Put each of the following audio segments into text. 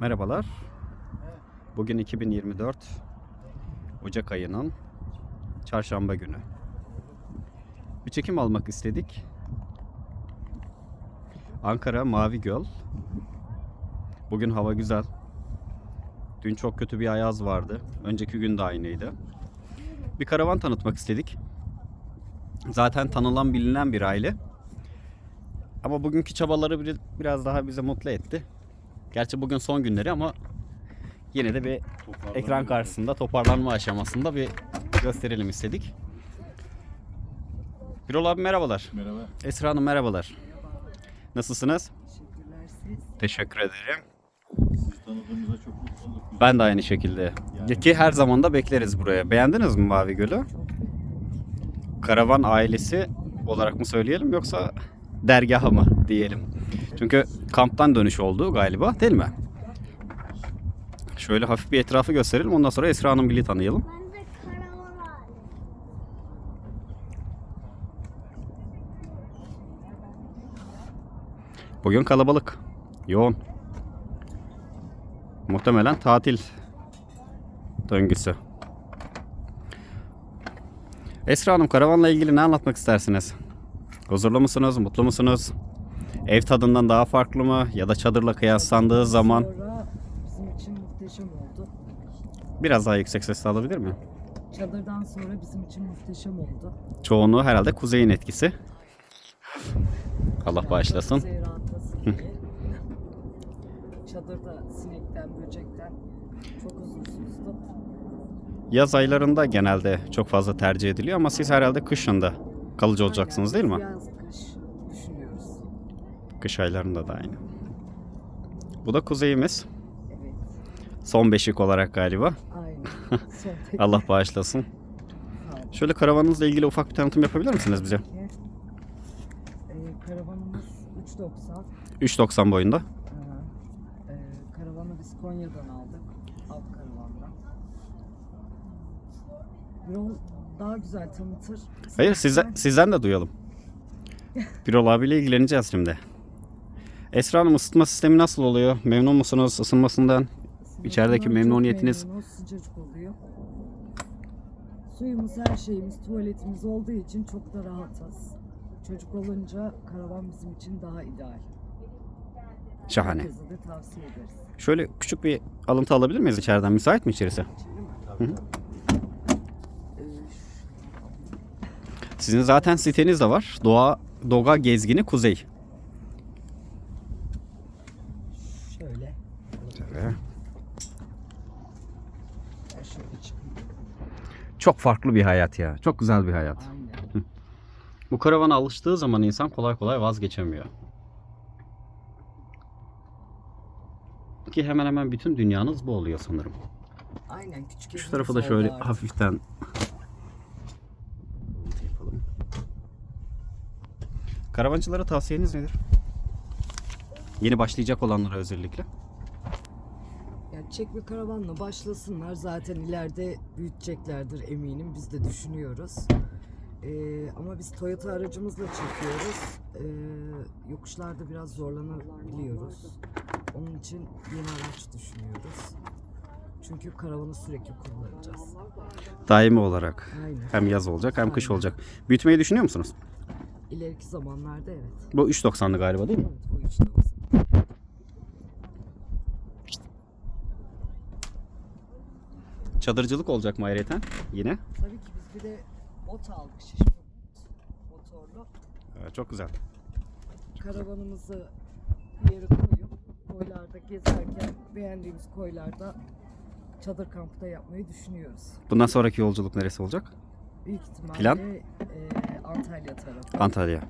Merhabalar. Bugün 2024 Ocak ayının çarşamba günü. Bir çekim almak istedik. Ankara Mavi Göl. Bugün hava güzel. Dün çok kötü bir ayaz vardı. Önceki gün de aynıydı. Bir karavan tanıtmak istedik. Zaten tanılan bilinen bir aile. Ama bugünkü çabaları bir- biraz daha bizi mutlu etti. Gerçi bugün son günleri ama yine de bir ekran karşısında toparlanma aşamasında bir gösterelim istedik. Birol abi merhabalar. Merhaba. Esra Hanım merhabalar. Nasılsınız? Teşekkürler siz. Teşekkür ederim. Sizi tanıdığımıza çok mutlu olduk. biz. Ben de aynı şekilde. Ki her zaman da bekleriz buraya. Beğendiniz mi Mavi Gölü? Karavan ailesi olarak mı söyleyelim yoksa dergahı mı diyelim. Çünkü kamptan dönüş oldu galiba değil mi? Şöyle hafif bir etrafı gösterelim. Ondan sonra Esra Hanım Bil'i tanıyalım. Bugün kalabalık. Yoğun. Muhtemelen tatil döngüsü. Esra Hanım karavanla ilgili ne anlatmak istersiniz? Huzurlu musunuz? Mutlu musunuz? Ev tadından daha farklı mı? Ya da çadırla kıyaslandığı zaman Sonra bizim için muhteşem oldu. biraz daha yüksek sesle alabilir mi? Çadırdan sonra bizim için muhteşem oldu. Çoğunluğu herhalde kuzeyin etkisi. Allah bağışlasın. Kuzey rahatlasın diye. Çadırda sinekten, böcekten çok huzursuzdu. Yaz aylarında genelde çok fazla tercih ediliyor ama siz herhalde kışında kalıcı olacaksınız değil mi? Yaz, kış düşünüyoruz. Kış aylarında da aynı. Bu da kuzeyimiz. Evet, Son beşik olarak galiba. aynen. Allah bağışlasın. Şöyle karavanınızla ilgili ufak bir tanıtım yapabilir misiniz bize? Ee, karavanımız 3.90. 3.90 boyunda. Aha. Ee, karavanı biz Konya'dan aldık. Alt karavandan. Yol daha güzel tanıtır. Hayır size, sizden de duyalım. Birol abiyle ilgileneceğiz şimdi. Esra Hanım ısıtma sistemi nasıl oluyor? Memnun musunuz ısınmasından? içerideki Sınıfından çok memnuniyetiniz- memnunuz, sıcacık oluyor. Suyumuz, her şeyimiz, tuvaletimiz olduğu için çok da rahatız. Çocuk olunca karavan bizim için daha ideal. Şahane. Herkese de tavsiye ederiz. Şöyle küçük bir alıntı alabilir miyiz içeriden? Müsait mi içerisi? İçeri mi? Ee, Sizin zaten siteniz de var. Doğa Doga Gezgini Kuzey. şöyle. Şöyle çıkayım. Çok farklı bir hayat ya. Çok güzel bir hayat. Aynen. Bu karavana alıştığı zaman insan kolay kolay vazgeçemiyor. Ki hemen hemen bütün dünyanız bu oluyor sanırım. Aynen küçük Şu tarafı da şöyle artık. hafiften Karavancılara tavsiyeniz nedir? Yeni başlayacak olanlara özellikle. Yani çekme karavanla başlasınlar. Zaten ileride büyüteceklerdir eminim. Biz de düşünüyoruz. Ee, ama biz Toyota aracımızla çekiyoruz. Ee, yokuşlarda biraz zorlanabiliyoruz. Onun için yeni araç düşünüyoruz. Çünkü karavanı sürekli kullanacağız. Daimi olarak. Aynen. Hem yaz olacak hem kış olacak. Büyütmeyi düşünüyor musunuz? İleriki zamanlarda evet. Bu 3.90'lı galiba değil mi? Evet işte olsun. Çadırcılık olacak mı ayrıca yine? Tabii ki biz bir de bot aldık şişme. Motorlu. Evet, çok güzel. karavanımızı bir yere koyup koylarda gezerken beğendiğimiz koylarda çadır kampı da yapmayı düşünüyoruz. Bundan sonraki yolculuk neresi olacak? Büyük ihtimalle Plan? e, Antalya tarafı. Antalya.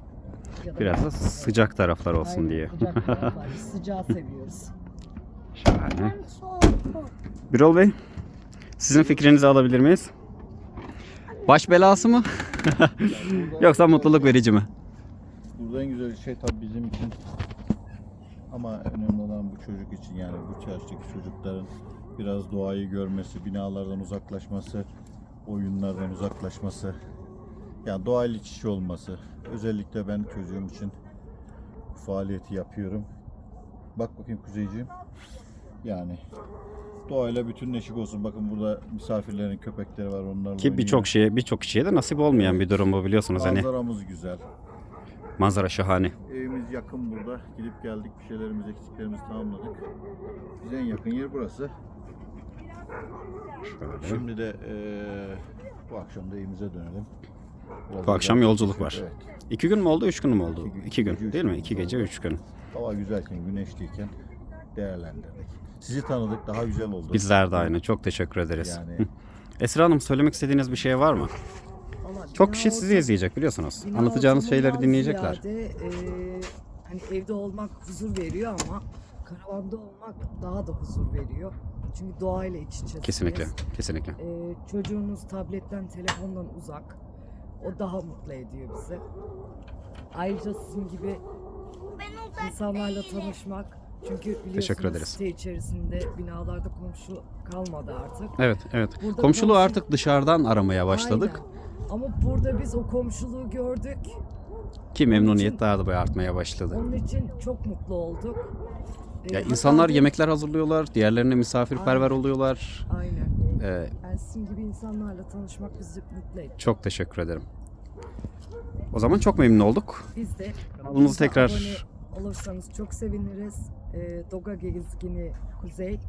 Ya Biraz da sıcak taraflar olsun Aynen, diye. Sıcak taraflar. Biz sıcağı seviyoruz. Şahane. Birol Bey, sizin fikrinizi alabilir miyiz? Baş belası mı? Yoksa mutluluk verici mi? Burada en güzel şey tabii bizim için ama önemli olan bu çocuk için yani bu yaştaki çocukların biraz doğayı görmesi, binalardan uzaklaşması, oyunlardan uzaklaşması, yani doğayla iç içe olması. Özellikle ben çocuğum için bu faaliyeti yapıyorum. Bak bakayım Kuzeyciğim. Yani doğayla bütünleşik olsun. Bakın burada misafirlerin köpekleri var onlarla Ki birçok şeye birçok kişiye de nasip olmayan bir durum bu biliyorsunuz hani. Manzaramız güzel. Manzara şahane. Evimiz yakın burada. Gidip geldik bir şeylerimiz eksiklerimizi tamamladık. Bize en yakın yer burası. Şöyle. Şimdi de eee, bu akşam da evimize dönelim. Biraz Bu akşam yolculuk var. Evet. İki gün mü oldu, üç gün mü oldu? İki gün. İki gün Gece üç değil mi? gün İki oldu. gece, üç gün. Hava güzelken, güneşliyken değerlendirdik. Sizi tanıdık, daha güzel oldu. Bizler de aynı. Çok teşekkür ederiz. Yani Esra Hanım söylemek istediğiniz bir şey var mı? Ama Çok kişi sizi izleyecek biliyorsunuz. Anlatacağınız şeyleri dinleyecekler. Ziyade, e, hani evde olmak huzur veriyor ama karavanda olmak daha da huzur veriyor. Çünkü doğayla iç içesiniz. Kesinlikle, kesinlikle. E, çocuğunuz tabletten, telefondan uzak. O daha mutlu ediyor bizi. Ayrıca sizin gibi insanlarla değilim. tanışmak. Çünkü biliyorsunuz Teşekkür ederiz. site içerisinde binalarda komşu kalmadı artık. Evet, evet. Burada Komşuluğu komşu- artık dışarıdan aramaya başladık. Aynen. Ama burada biz o komşuluğu gördük. Ki memnuniyet daha da böyle artmaya başladı. Onun için çok mutlu olduk. Ya hatta insanlar yemekler hazırlıyorlar, diğerlerine misafirperver oluyorlar. Aynen. Ee, sizin gibi insanlarla tanışmak bizi mutlu etti. çok teşekkür ederim. O zaman çok memnun olduk. Biz de Kanalımızı tekrar abone olursanız çok seviniriz. Ee, Doga Gezgini Kuzey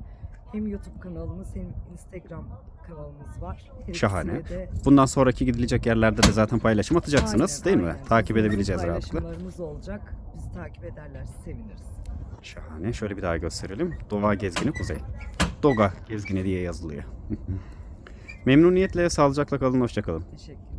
hem YouTube kanalımız hem Instagram kanalımız var. Her Şahane. ikisine de bundan sonraki gidilecek yerlerde de zaten paylaşım atacaksınız Aynen, değil mi? aynen. Takip Bizim edebileceğiz rahatlıkla. Paylaşımlarımız olacak. Bizi takip ederlerse seviniriz. Şahane. Şöyle bir daha gösterelim. Doğa Gezgini Kuzey. Doga Gezgini diye yazılıyor. Memnuniyetle, sağlıcakla kalın, hoşça kalın. Teşekkür